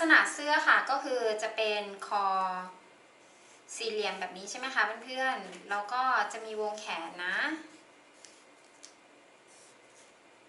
ษณะเสื้อค่ะก็คือจะเป็นคอสี่เหลี่ยมแบบนี้ใช่ไหมคะเพื่อนๆ แล้วก็จะมีวงแขนนะ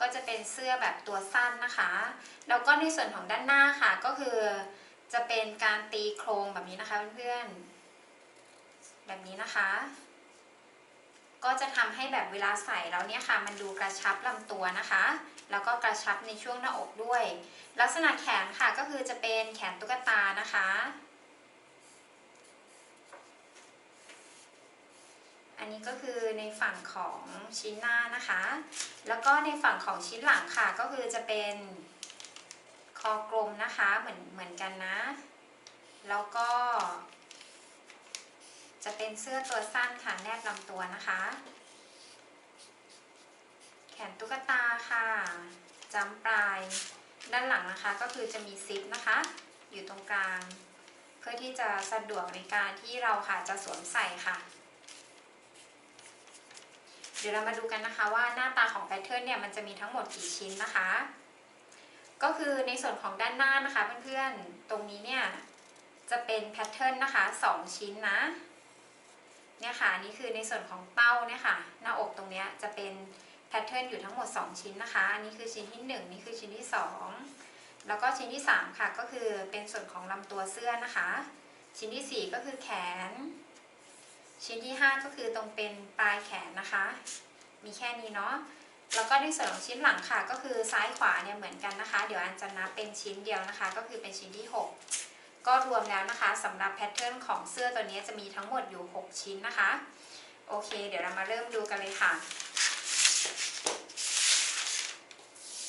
ก็จะเป็นเสื้อแบบตัวสั้นนะคะ แล้วก็ในส่วนของด้านหน้าค่ะก็คือจะเป็นการตีโครงแบบนี้นะคะเพื่อนๆ แบบนี้นะคะ ก็จะทำให้แบบเวลาใส่แล้วเนี่ยค่ะ มันดูกระชับลำตัวนะคะ แล้วก็กระชับในช่วงหน้าอกด้วย ลักษณะแขนค่ะก็คือจะเป็นแขนตุ๊กตานะคะ อันนี้ก็คือในฝั่งของชิ้นหน้านะคะ แล้วก็ในฝั่งของชิ้นหลังค่ะก็คือจะเป็นคอกลมนะคะเหมือนเหมือนกันนะ แล้วก็ จะเป็นเสื้อตัวสั้นค่ะแนบลำตัวนะคะ แขนตุ๊กตาค่ะจำปลาย ด้านหลังนะคะก็คือจะมีซิปนะคะ อยู่ตรงกลาง เพื่อที่จะสะดวกในการที่เราค่ะจะสวมใส่ค่ะ เดี๋ยวเรามาดูกันนะคะว่าหน้าตาของแพทเทิร์นเนี่ยมันจะมีทั้งหมดกี่ชิ้นนะคะ ก็คือในส่วนของด้านหน้านะคะเพื่อนๆ ตรงนี้เนี่ยจะเป็นแพทเทิร์นนะคะ 2 ชิ้นนะ เนี่ยค่ะนนี่คือในส่วนของเป้าเนี่ยค่ะหน้าอกตรงเนี้ยจะเป็นแพทเทิร์นอยู่ทั้งหมด 2 ชิ้นนะคะ อันนี้คือชิ้นที่ 1 นี่คือชิ้นที่ 2 แล้วก็ชิ้นที่ 3 ค่ะ ก็คือเป็นส่วนของลำตัวเสื้อนะคะ ชิ้นที่ 4 ก็คือแขน ชิ้นที่ 5 ก็คือตรงเป็นปลายแขนนะคะ มีแค่นี้เนาะแล้วก็ในส่วนของชิ้นหลังค่ะ ก็คือซ้ายขวาเนี่ยเหมือนกันนะคะ เดี๋ยวอันจะนับเป็นชิ้นเดียวนะคะ ก็คือเป็นชิ้นที่ 6 ก็รวมแล้วนะคะสำหรับแพทเทิร์นของเสื้อตัวนี้จะมีทั้งหมดอยู่ 6 ชิ้นนะคะ โอเค เดี๋ยวเรามาเริ่มดูกันเลยค่ะ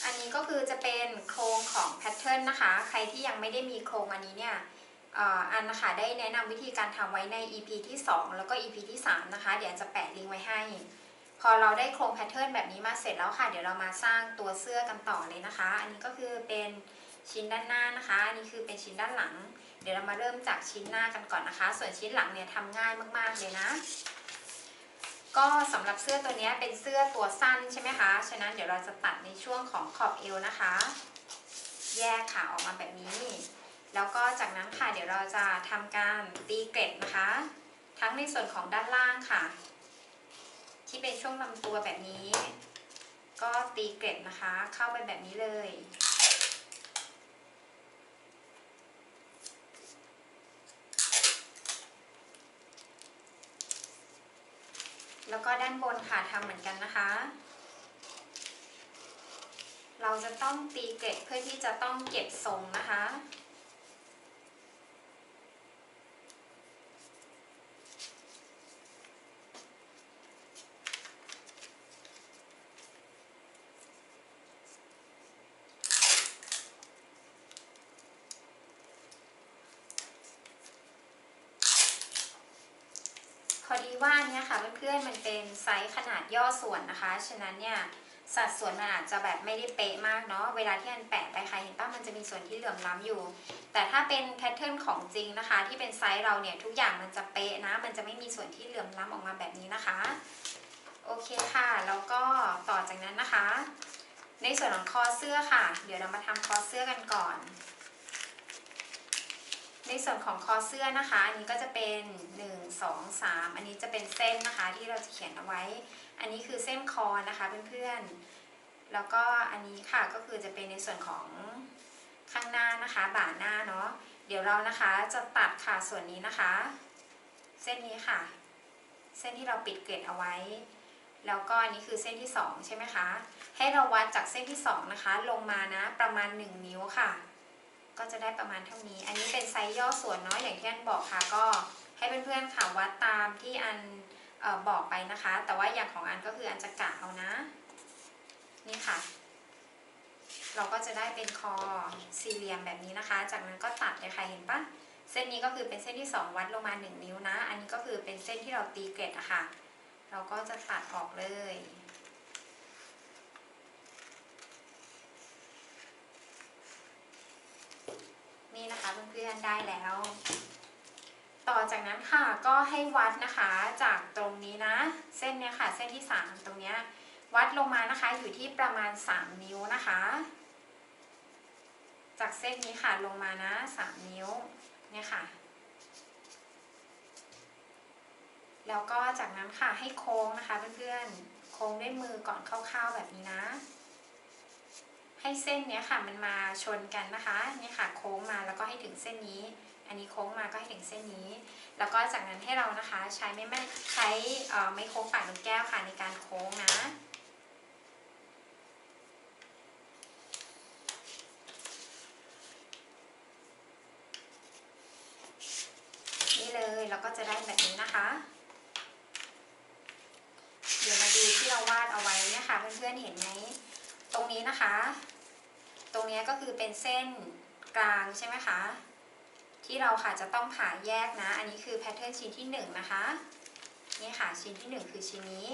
อันนี้ก็คือจะเป็นโครงของแพทเทิร์นนะคะ ใครที่ยังไม่ได้มีโครงอันนี้เนี่ยอันนะคะได้แนะนำวิธีการทำไว้ใน EP ที่ 2 แล้วก็ EP ที่ 3 นะคะ เดี๋ยวจะแปะลิงก์ไว้ให้ พอเราได้โครงแพทเทิร์นแบบนี้มาเสร็จแล้วค่ะ เดี๋ยวเรามาสร้างตัวเสื้อกันต่อเลยนะคะ อันนี้ก็คือเป็นชิ้นด้านหน้านะคะ อันนี้คือเป็นชิ้นด้านหลัง เดี๋ยวเรามาเริ่มจากชิ้นหน้ากันก่อนนะคะ ส่วนชิ้นหลังเนี่ยทำง่ายมากๆเลยนะ ก็สำหรับเสื้อตัวนี้เป็นเสื้อตัวสั้นใช่ไหมคะ ฉะนั้นเดี๋ยวเราจะตัดในช่วงของขอบเอวนะคะ แยกขาออกมาแบบนี้ แล้วก็จากนั้นค่ะเดี๋ยวเราจะทำการตีเกล็ดนะคะ ทั้งในส่วนของด้านล่างค่ะ ที่เป็นช่วงลำตัวแบบนี้ ก็ตีเกล็ดนะคะ เข้าไปแบบนี้เลย แล้วก็ด้านบนค่ะทำเหมือนกันนะคะ เราจะต้องตีเกล็ดเพื่อที่จะต้องเก็บทรงนะคะ ว่านเนี้ยค่ะเพื่อนๆมันเป็นไซส์ขนาดย่อส่วนนะคะ ฉะนั้นเนี่ยสัดส่วนมันอาจจะแบบไม่ได้เป๊ะมากเนาะเวลาที่อันแปะไปใครเห็นป่ะมันจะมีส่วนที่เหลื่อมล้ำอยู่ แต่ถ้าเป็นแพทเทิร์นของจริงนะคะ ที่เป็นไซส์เราเนี่ยทุกอย่างมันจะเป๊ะนะ มันจะไม่มีส่วนที่เหลื่อมล้ำออกมาแบบนี้นะคะโอเคค่ะแล้วก็ต่อจากนั้นนะคะ ในส่วนของคอเสื้อค่ะ เดี๋ยวเรามาทำคอเสื้อกันก่อน ในส่วนของคอเสื้อนะคะ อันนี้ก็จะเป็น 1 2 3 อันนี้จะเป็นเส้นนะคะที่เราจะเขียนเอาไว้ อันนี้คือเส้นคอนะคะเพื่อนๆ แล้วก็อันนี้ค่ะก็คือจะเป็นในส่วนของข้างหน้านะคะ บ่าหน้าเนาะ เดี๋ยวเรานะคะจะตัดค่ะส่วนนี้นะคะ เส้นนี้ค่ะ เส้นที่เราปิดเกล็ดเอาไว้ แล้วก็อันนี้คือเส้นที่ 2 ใช่ไหมคะ ให้เราวัดจากเส้นที่ 2 นะคะ ลงมานะประมาณ 1 นิ้วค่ะ ก็จะได้ประมาณเท่านี้ อันนี้เป็นไซส์ย่อส่วนเนาะอย่างที่อันบอกค่ะ ก็ให้เพื่อนๆค่ะวัดตามที่อันออบอกไปนะคะ แต่ว่าอย่างของอันก็คืออันจะกะเอานะ นี่ค่ะ เราก็จะได้เป็นคอสี่เหลี่ยมแบบนี้นะคะ จากนั้นก็ตัดเลยค่ะเห็นปะเส้นนี้ก็คือเป็นเส้นที่ 2 วัดลงมา 1 นิ้วนะ อันนี้ก็คือเป็นเส้นที่เราตีเกล็ดอะค่ะ เราก็จะตัดออกเลย นี่นะคะ เพื่อนได้แล้ว ต่อจากนั้นค่ะก็ให้วัดนะคะจากตรงนี้นะ เส้นเนี้ยค่ะ เส้นที่ 3 ตรงเนี้ยวัดลงมานะคะอยู่ที่ประมาณ 3 นิ้วนะคะ จากเส้นนี้ค่ะลงมานะ 3 นิ้วเนี่ยค่ะแล้วก็จากนั้นค่ะให้โค้งนะคะเพื่อนๆ โค้งด้วยมือก่อนคร่าวๆแบบนี้นะ ให้เส้นเนี้ยค่ะมันมาชนกันนะคะนี่ค่ะโค้งมาแล้วก็ให้ถึงเส้นนี้ อันนี้โค้งมาก็ให้ถึงเส้นนี้ แล้วก็จากนั้นให้เรานะคะใช้ไม่ไม่ใช้ไม้โค้งปากนแก้วค่ะในการโค้งนะนี่เลยเราก็จะได้แบบนี้นะคะ เดี๋ยวมาดูที่เราวาดเอาไว้เนี่ยค่ะเพื่อนๆเห็นไหม ตรงนี้นะคะ ตรงเนี้ยก็คือเป็นเส้นกลางใช่ไหมคะ ที่เราค่ะจะต้องผ่าแยกนะ อันนี้คือแพทเทิร์นชิ้นที่หนึ่งนะคะนี่ค่ะชิ้นที่หนึ่งคือชิ้นนี้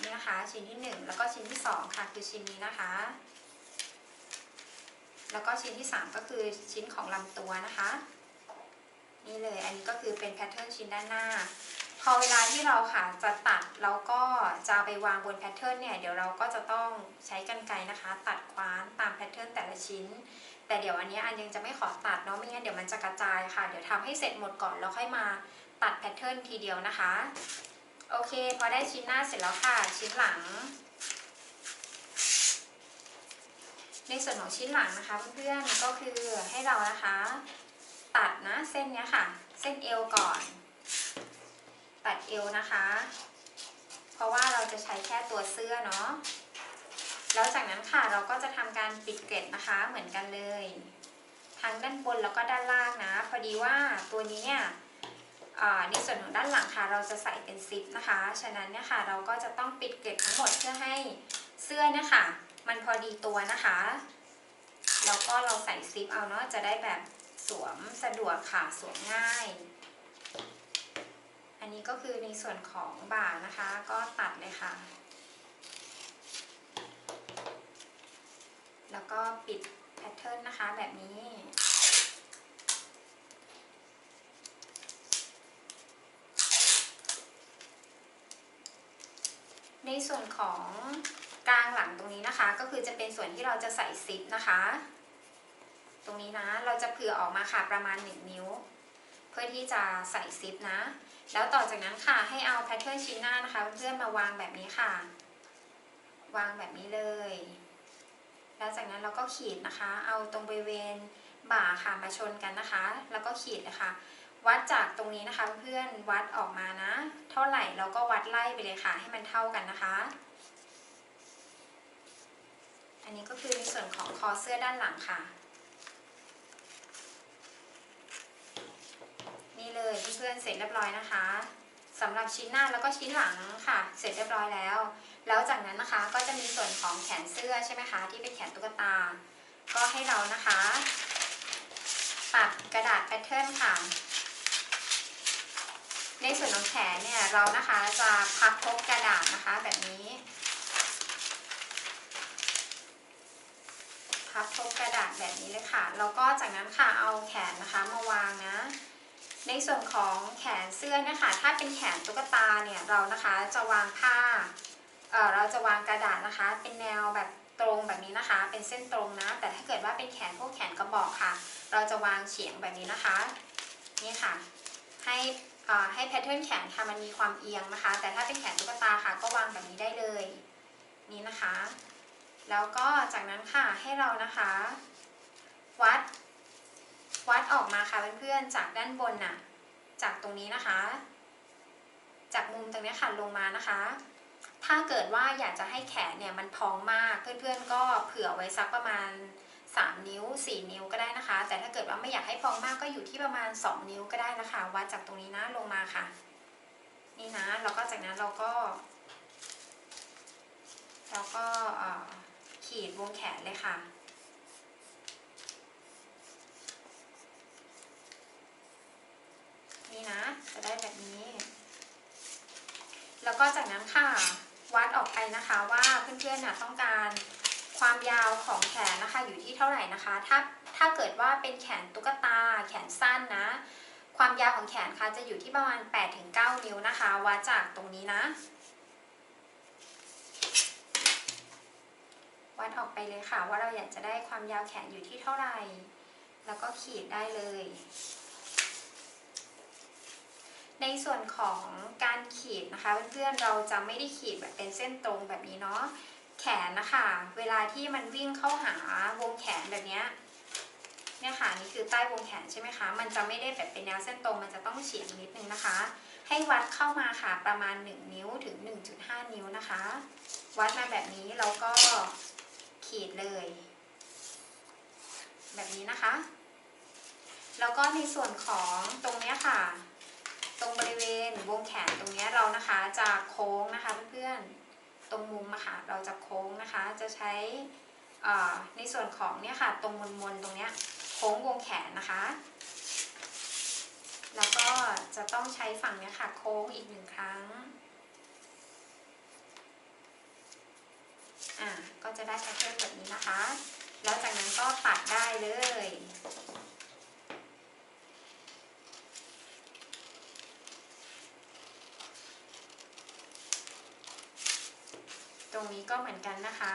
นี่นะคะชิ้นที่หนึ่งแล้วก็ชิ้นที่สองค่ะคือชิ้นนี้นะคะ แล้วก็ชิ้นที่สามก็คือชิ้นของลำตัวนะคะ นี่เลยอันนี้ก็คือเป็นแพทเทิร์นชิ้นด้านหน้า พอเวลาที่เราค่ะจะตัดแล้วก็จะไปวางบนแพทเทิร์นเนี่ยเดี๋ยวเราก็จะต้องใช้กรรไกรนะคะ ตัดคว้านตามแพทเทิร์นแต่ละชิ้น แต่เดี๋ยวอันนี้อันยังจะไม่ขอตัดเนาะไม่งั้นเดี๋ยวมันจะกระจายค่ะ เดี๋ยวทำให้เสร็จหมดก่อนแล้วค่อยมาตัดแพทเทิร์นทีเดียวนะคะโอเค พอได้ชิ้นหน้าเสร็จแล้วค่ะชิ้นหลัง ในส่วนของชิ้นหลังนะคะเพื่อนๆก็คือให้เรานะคะ ตัดนะเส้นเนี้ยค่ะ เส้นเอวก่อน ดเอวนะคะ เพราะว่าเราจะใช้แค่ตัวเสื้อเนาะแล้วจากนั้นค่ะเราก็จะทำการปิดเกล็ดนะคะเหมือนกันเลยทั้งด้านบนแล้วก็ด้านล่างนะ พอดีว่าตัวนี้เนี่ยในส่วนของด้านหลังค่ะเราจะใส่เป็นซิปนะคะ ฉะนั้นเนี่ยค่ะเราก็จะต้องปิดเกล็ดทั้งหมดเพื่อให้เสื้อเนี่ยค่ะ มันพอดีตัวนะคะ แล้วก็เราใส่ซิปเอาเนาะจะได้แบบสวมสะดวกค่ะสวมง่าย อันนี้ก็คือในส่วนของบ่านะคะ ก็ตัดเลยค่ะ แล้วก็ปิดแพทเทิร์นนะคะแบบนี้ในส่วนของกลางหลังตรงนี้นะคะ ก็คือจะเป็นส่วนที่เราจะใส่ซิปนะคะ ตรงนี้นะเราจะเผื่อออกมาค่ะประมาณ 1 นิ้ว เพื่อที่จะใส่ซิปนะ แล้วต่อจากนั้นค่ะให้เอาแพทเทิร์นชิ้นหน้านะคะเพื่อนมาวางแบบนี้ค่ะ วางแบบนี้เลย แล้วจากนั้นเราก็ขีดนะคะ เอาตรงบริเวณบ่าค่ะมาชนกันนะคะ แล้วก็ขีดนะคะ วัดจากตรงนี้นะคะเพื่อนวัดออกมานะ เท่าไหร่เราก็วัดไล่ไปเลยค่ะ ให้มันเท่ากันนะคะ อันนี้ก็คือในส่วนของคอเสื้อด้านหลังค่ะ นี่เลยเพื่อนๆเสร็จเรียบร้อยนะคะสำหรับชิ้นหน้าแล้วก็ชิ้นหลังค่ะ เสร็จเรียบร้อยแล้ว แล้วจากนั้นนะคะก็จะมีส่วนของแขนเสื้อใช่ไหมคะ ที่เป็นแขนตุ๊กตา ก็ให้เรานะคะปักกระดาษแพทเทิร์นค่ะ ในส่วนของแขนเนี่ยเรานะคะจะพับทบกระดาษนะคะแบบนี้พับทบกระดาษแบบนี้เลยค่ะ แล้วก็จากนั้นค่ะเอาแขนนะคะ ในส่วนของแขนเสื้อนะคะ ถ้าเป็นแขนตุ๊กตาเนี่ยเรานะคะจะวางผ้าเอ่อเราจะวางกระดาษนะคะ เป็นแนวแบบตรงแบบนี้นะคะ เป็นเส้นตรงนะ แต่ถ้าเกิดว่าเป็นแขนพวกแขนกระบอกค่ะ เราจะวางเฉียงแบบนี้นะคะ นี่ค่ะ ให้อ่าให้แพทเทิร์นแขนค่ะมันมีความเอียงนะคะ แต่ถ้าเป็นแขนตุ๊กตาค่ะ ก็วางแบบนี้ได้เลย นี่นะคะ แล้วก็จากนั้นค่ะให้เรานะคะ วัด วัดออกมาค่ะเพื่อนๆจากด้านบนน่ะ จากตรงนี้นะคะ จากมุมตรงนี้ค่ะลงมานะคะ ถ้าเกิดว่าอยากจะให้แขนเนี่ยมันพองมากเพื่อนๆ ก็เผื่อไว้สักประมาณ 3 นิ้ว 4 นิ้วก็ได้นะคะ แต่ถ้าเกิดว่าไม่อยากให้พองมากก็อยู่ที่ประมาณ 2 นิ้วก็ได้นะคะ วัดจากตรงนี้นะลงมาค่ะ นี่นะแล้วก็จากนั้นเราก็เราก็ขีดวงแขนเลยค่ะ นี่นะ จะได้แบบนี้ แล้ว ก็จากนั้นค่ะวัดออกไปนะคะว่าเพื่อนๆน่ะต้องการความยาวของแขนนะคะอยู่ที่เท่าไหร่นะคะ ถ้าถ้าเกิดว่าเป็นแขนตุ๊กตา แขนสั้นนะ ความยาวของแขนค่ะจะอยู่ที่ประมาณ 8-9 นิ้วนะคะวัดจากตรงนี้นะ วัดออกไปเลยค่ะว่าเราอยากจะได้ความยาวแขนอยู่ที่เท่าไหร่ แล้วก็ขีดได้เลย ในส่วนของการขีดนะคะเพื่อนๆเราจะไม่ได้ขีดแบบเป็นเส้นตรงแบบนี้เนาะแขนนะคะเวลาที่มันวิ่งเข้าหาวงแขนแบบนี้เนี่ยค่ะนี่คือใต้วงแขนใช่ไหมคะมันจะไม่ได้แบบเป็นแนวเส้นตรงมันจะต้องเฉียงนิดนึงนะคะ ให้วัดเข้ามาค่ะประมาณ 1 นิ้วถึง 1.5 นิ้วนะคะ วัดมาแบบนี้แล้วก็ขีดเลย แบบนี้นะคะ แล้วก็ในส่วนของตรงนี้ค่ะ ตรงบริเวณวงแขนตรงนี้เรานะคะจะโค้งนะคะเพื่อนๆตรงมุมอะค่ะเราจะโค้งนะคะจะใช้ในส่วนของเนี่ยค่ะตรงมนมนๆตรงเนี้ยโค้งวงแขนนะคะ แล้วก็จะต้องใช้ฝั่งเนี้ยค่ะ โค้งอีกหนึ่งครั้งอ่าก็จะได้แพทเทิร์นแบบนี้นะคะ แล้วจากนั้นก็ปัดได้เลย ต รงนี้ก็เหมือนกันนะคะ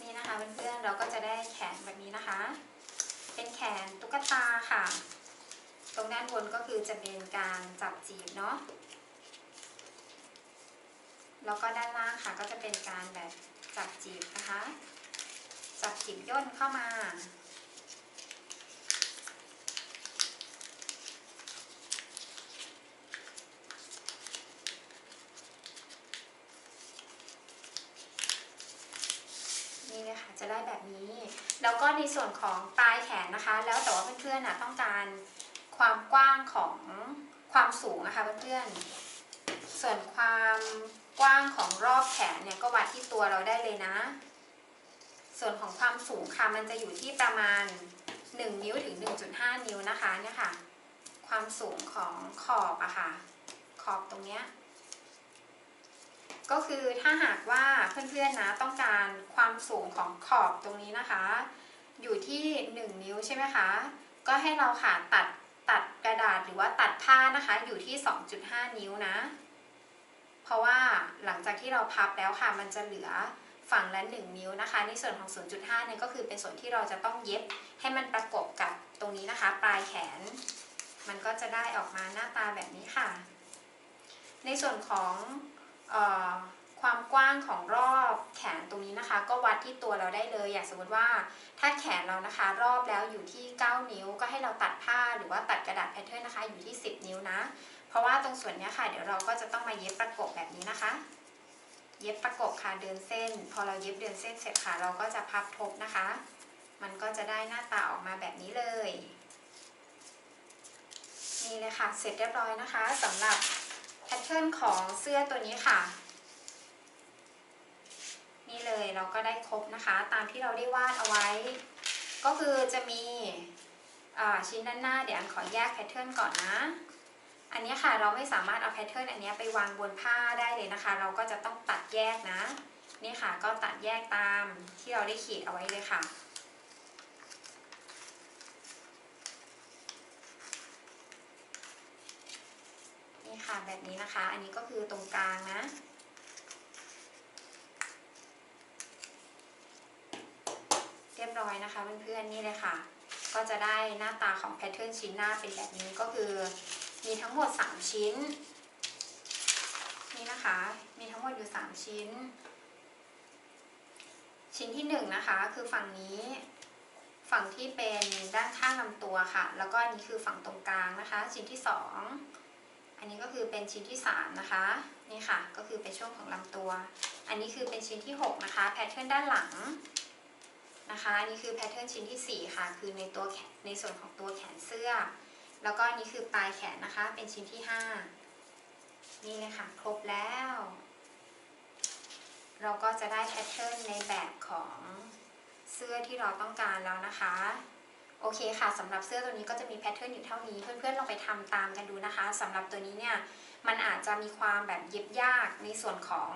นี่นะคะเพื่อนๆเราก็จะได้แขนแบบนี้นะคะ เป็นแขนตุ๊กตาค่ะ ตรงด้านบนก็คือจะเป็นการจับจีบเนาะแล้วก็ด้านล่างค่ะก็จะเป็นการแบบจับจีบนะคะ จับจีบย่นเข้ามา นี่เลยค่ะจะได้แบบนี้ แล้วก็ในส่วนของปลายแขนนะคะ แล้วแต่ว่าเพื่อนๆนะต้องการความกว้างของความสูงนะคะเพื่อนๆ ส่วนความกว้างของรอบแขนเนี่ยก็วัดที่ตัวเราได้เลยนะ ส่วนของความสูงค่ะมันจะอยู่ที่ประมาณ 1 นิ้วถึง 1.5 นิ้วนะคะเนี่ยค่ะ ความสูงของขอบอะค่ะ ขอบตรงเนี้ยก็คือถ้าหากว่าเพื่อนๆนะต้องการความสูงของขอบตรงนี้นะคะ อยู่ที่ 1 นิ้วใช่ไหมคะ ก็ให้เราค่ะตัดตัดกระดาษหรือว่าตัดผ้านะคะอยู่ที่ 2.5 นิ้วนะ เพราะว่าหลังจากที่เราพับแล้วค่ะมันจะเหลือ ฝั่งละ 1 นิ้วนะคะ ในส่วนของ 0.5เนี่ยก็คือเป็นส่วนที่เราจะต้องเย็บให้มันประกบกับตรงนี้นะคะ ปลายแขน มันก็จะได้ออกมาหน้าตาแบบนี้ค่ะ ในส่วนของออความกว้างของรอบแขนตรงนี้นะคะ ก็วัดที่ตัวเราได้เลย อย่างสมมติว่าถ้าแขนเรานะคะ รอบแล้วอยู่ที่ 9 นิ้ว ก็ให้เราตัดผ้าหรือว่าตัดกระดาษแพทเทิร์นนะคะ อยู่ที่ 10 นิ้วนะ เพราะว่าตรงส่วนนี้ค่ะ เดี๋ยวเราก็จะต้องมาเย็บประกบแบบนี้นะคะ เย็บประกบค่ะเดินเส้น พอเราเย็บเดินเส้นเสร็จค่ะเราก็จะพับทบนะคะ มันก็จะได้หน้าตาออกมาแบบนี้เลยนี่เลยค่ะเสร็จเรียบร้อยนะคะสำหรับแพทเทิร์นของเสื้อตัวนี้ค่ะ นี่เลยเราก็ได้ครบนะคะ ตามที่เราได้วาดเอาไว้ ก็คือจะมีชิ้นด้านหน้าเดี๋ยวอันขอแยกแพทเทิร์นก่อนนะ อันนี้ค่ะเราไม่สามารถเอาแพทเทิร์นอันนี้ไปวางบนผ้าได้เลยนะคะ เราก็จะต้องตัดแยกนะ นี่ค่ะก็ตัดแยกตามที่เราได้ขีดเอาไว้เลยค่ะนี่ค่ะแบบนี้นะคะ อันนี้ก็คือตรงกลางนะเรียบร้อยนะคะเพื่อนๆนี่เลยค่ะ ก็จะได้หน้าตาของแพทเทิร์นชิ้นหน้าเป็นแบบนี้ก็คือ มีทั้งหมด 3 ชิ้น นี่นะคะ มีทั้งหมดอยู่ 3 ชิ้น ชิ้นที่1นงนะคะคือฝั่งนี้ ฝั่งที่เป็นด้านข้างลำตัวค่ะ แล้วก็อันนี้คือฝั่งตรงกลางนะคะ ชิ้นที่ 2 อันนี้ก็คือเป็นชิ้นที่ 3 นะคะ นี่ค่ะ ก็คือเป็นช่วงของลำตัว อันนี้คือเป็นชิ้นที่ 6 นะคะ แพทเทิร์นด้านหลังนะคะ อันนี้คือแพทเทิร์นชิ้นที่ 4 ค่ะ คือในตัวในส่วนของตัวแขนเสื้อ แล้วก็นนี้คือปลายแขนนะคะ เป็นชิ้นที่ 5 นี่เลยค่ะ ครบแล้ว เราก็จะได้แพทเทิร์นในแบบของเสื้อที่เราต้องการแล้วนะคะ โอเคค่ะสำหรับเสื้อตัวนี้ก็จะมีแพทเทิร์นอยู่เท่านี้ เพื่อนๆลองไปทำตามกันดูนะคะสำหรับตัวนี้เนี่ย มันอาจจะมีความแบบเย็บยากในส่วนของ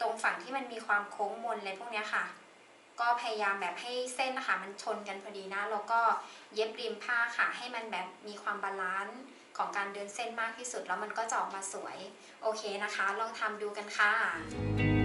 ตรงฝั่งที่มันมีความโค้งมนอะไรพวกนี้ค่ะ ก็พยายามแบบให้เส้นนะคะมันชนกันพอดีนะ แล้วก็เย็บริมผ้าค่ะ ให้มันแบบมีความบาลานซ์ของการเดินเส้นมากที่สุด แล้วมันก็จะออกมาสวย โอเคนะคะ ลองทำดูกันค่ะ